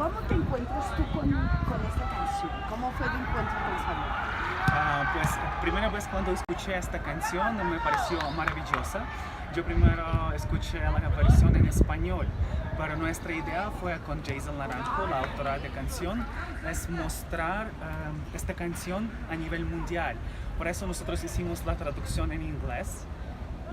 ¿Cómo te encuentras tú con, con esta canción? ¿Cómo fue el encuentro con Samuel? Ah, pues primera vez cuando escuché esta canción me pareció maravillosa. Yo primero escuché la versión en español, pero nuestra idea fue con Jason Naranjo, la autora de canción, es mostrar ah, esta canción a nivel mundial. Por eso nosotros hicimos la traducción en inglés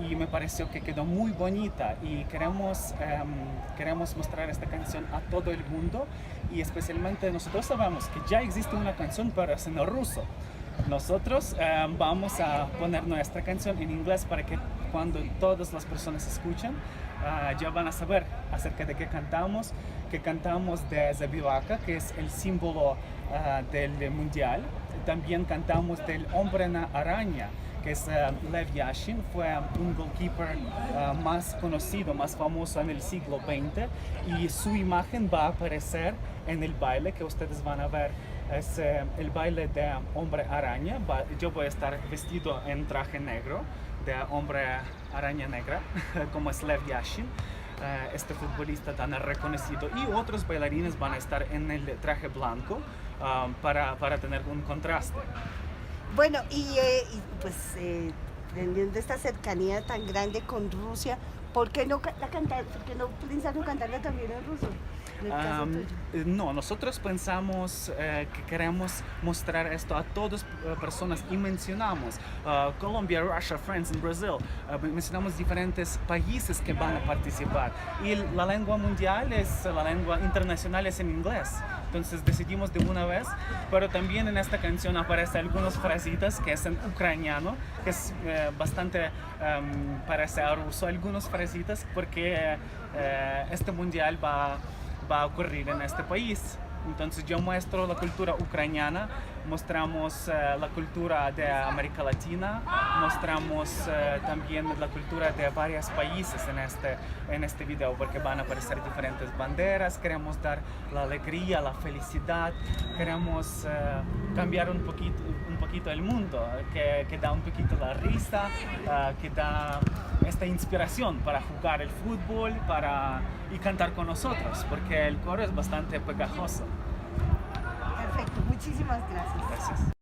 y me pareció que quedó muy bonita y queremos, em, queremos mostrar esta canción a todo el mundo y especialmente nosotros sabemos que ya existe una canción en el ruso. Nosotros em, vamos a poner nuestra canción en inglés para que cuando todas las personas escuchen ah, ya van a saber acerca de qué cantamos, que cantamos de Zabivaca, que es el símbolo ah, del mundial. También cantamos del hombre araña, que es eh, Lev Yashin, fue un goalkeeper eh, más conocido, más famoso en el siglo XX y su imagen va a aparecer en el baile que ustedes van a ver. Es eh, el baile de hombre araña. yo voy a estar vestido en traje negro de hombre araña negra, como es Lev Yashin. este futbolista tan reconocido y otros bailarines van a estar en el traje blanco para, para tener un contraste. Bueno, y, eh, pues eh, teniendo esta cercanía tan grande con Rusia, ¿por qué no, la cantar, por qué no pensaron cantarla también en ruso? Eh, no, nosotros pensamos que queremos mostrar esto a todas las personas y mencionamos Colombia, Russia, France, and Brazil. mencionamos diferentes países que van a participar y la lengua mundial es la lengua internacional es en inglés. Entonces decidimos de una vez, pero también en esta canción aparecen algunas frasitas que es en ucraniano, que es eh, bastante um, parece a ruso, algunas porque eh, este mundial va, va a ocurrir en este país. Entonces yo muestro la cultura ucraniana, mostramos eh, la cultura de América Latina, mostramos eh, también la cultura de varios países en este, en este video porque van a aparecer diferentes banderas, queremos dar la alegría, la felicidad, queremos eh, cambiar un poquito, un poquito el mundo, que, que da un poquito la risa, que da esta inspiración para jugar el fútbol para, y cantar con nosotros, porque el coro es bastante pegajoso. Perfecto, muchísimas gracias. Gracias.